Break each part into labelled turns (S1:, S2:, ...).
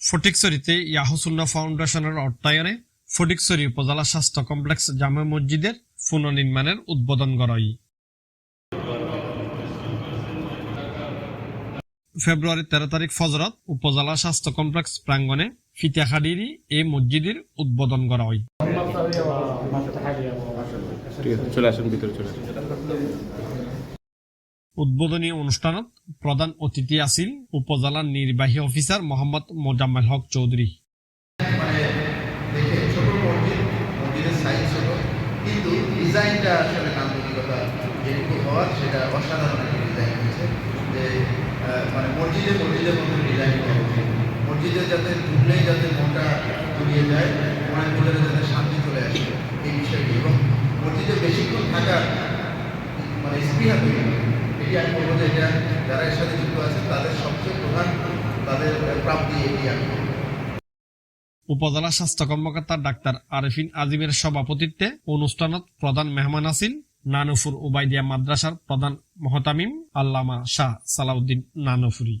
S1: ফটিকসরিতে ইয়াহসুল্লাহ ফাউন্ডেশনের অর্থায়নে ফটিকসরি উপজেলা স্বাস্থ্য কমপ্লেক্স জামে মসজিদের পুনর্নির্মাণের উদ্বোধন করাই ফেব্রুয়ারি তেরো তারিখ ফজরত উপজেলা স্বাস্থ্য কমপ্লেক্স প্রাঙ্গণে ফিতাহাডিরই এই মসজিদের উদ্বোধন করা হয়
S2: চলে আসুন, ভিতরে চলে আসুন।
S1: উদ্বোধনী অনুষ্ঠানত প্রধান অতিথি আছিল উপজেলার নির্বাহী অফিসার মোহাম্মদ মোজাম্মেল হক চৌধুরী
S3: মানে মানে মসজিদে বেশিক্ষণ থাকার মানে স্পৃহা তৈরি। আমি বলব যে এটা যারা এর সাথে যুক্ত আছেন তাদের সবচেয়ে প্রধান তাদের প্রাপ্তি এটি আমি
S1: উপজেলা স্বাস্থ্য কর্মকর্তা ডাক্তার আরিফিন আজিমের সভাপতিত্বে অনুষ্ঠানত প্রধান মেহমান আছিল নানুফুর উবাইদিয়া মাদ্রাসার প্রধান মহতামিম আল্লামা শাহ সালাউদ্দিন নানুফুরি।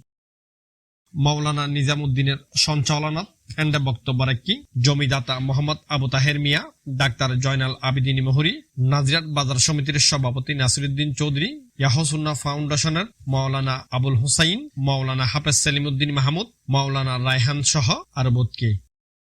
S1: মাওলানা নিজামুদ্দিনের সঞ্চালনাত এন্ডে বক্তব্য রাখি। জমিদাতা মোহাম্মদ আবু তাহের মিয়া, ডাক্তার জয়নাল আবিদিনী মহুরি, নাজিরাত বাজার সমিতির সভাপতি নাসিরুদ্দিন চৌধুরী ইয়াহসুন্না ফাউন্ডেশনের মাওলানা আবুল হুসাইন, মাওলানা হাফেজ সেলিমুদ্দিন মাহমুদ, মাওলানা রায়হান সহ আরও